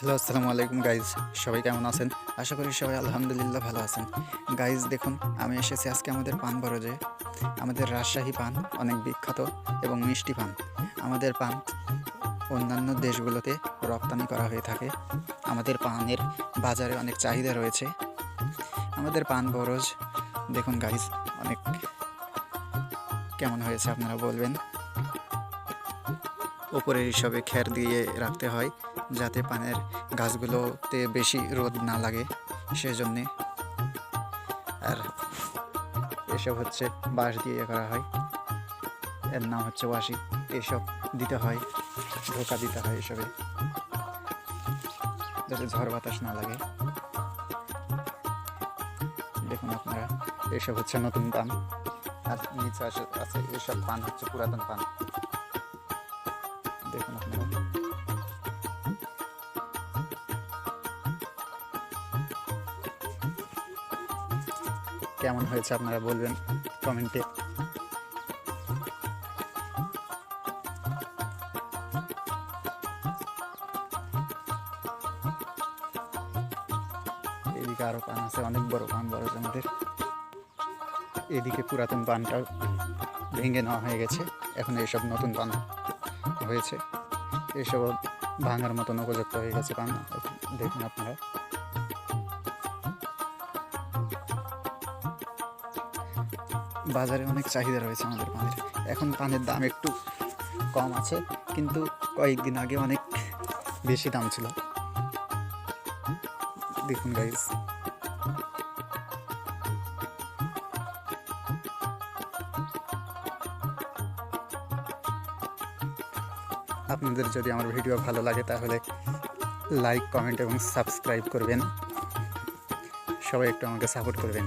Hello, আসসালামু আলাইকুম guys সবাই কেমন আছেন? আশা করি সবাই আলহামদুলিল্লাহ ভালো আছেন। গাইজ দেখুন, আমি এসেছি আজকে আমাদের পান বরজে। আমাদের রাজশাহী পান, অনেক বিখ্যাত এবং মিষ্টি পান। আমাদের পান অন্যান্য দেশগুলোতে রপ্তানি করা হয়ে থাকে। আমাদের পানের বাজারে অনেক চাহিদা রয়েছে। আমাদের পান বরজ, দেখুন গাইজ অনেক কেমন হয়েছে আপনারা বলবেন? ওপরে হিসাবে খ্যার দিয়ে রাখতে হয় যাতে পানের গাছগুলোতে বেশি রোদ না লাগে সেজন্যে। আর এসব হচ্ছে বাঁশ দিয়ে করা হয়। এর নাম হচ্ছে ওয়াশি এসব দিতে হয় ধোকা দিতে হয় এসবে। যাতে ঝড় বাতাস না লাগে। দেখুন আপনারা, এসব হচ্ছে নতুন পান। আর নিচে আছে এসব পান হচ্ছে পুরাতন পান। দেখুন আপনারা কেমন হয়েছে আপনারা বলবেন কমেন্টে এদিকে আরও পান আছে, অনেক বড় পান, বড় আমাদের এদিকে পুরাতন পানটা ভেঙে নেওয়া হয়ে গেছে, এখন এইসব নতুন পান। হয়েছে। এসব ভাঙার মতন উপযুক্ত হয়ে গেছে পান দেখুন আপনারা। বাজারে অনেক চাহিদা রয়েছে আমাদের পানের। এখন পানের দাম একটু কম আছে, কিন্তু কয়েকদিন আগে অনেক বেশি দাম ছিল। দেখুন গাইজ আপনাদের যদি আমার ভিডিও ভালো লাগে তাহলে লাইক, কমেন্ট এবং সাবস্ক্রাইব করবেন। সবাই একটু আমাকে সাপোর্ট করবেন।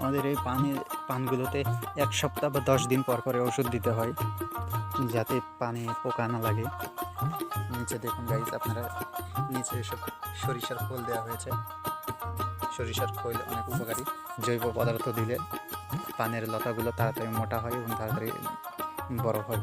আমাদের এই পানের পানগুলোতে এক সপ্তাহ বা দশ দিন পর পরে ওষুধ দিতে হয়, যাতে পানে পোকা না লাগে। নিচে দেখুন গাইজ আপনারা নিচে এসব সরিষার খোল দেওয়া হয়েছে। সরিষার খোল অনেক উপকারী। জৈব পদার্থ দিলে পানের লতাগুলো তাড়াতাড়ি মোটা হয় এবং তাড়াতাড়ি বড় হয়।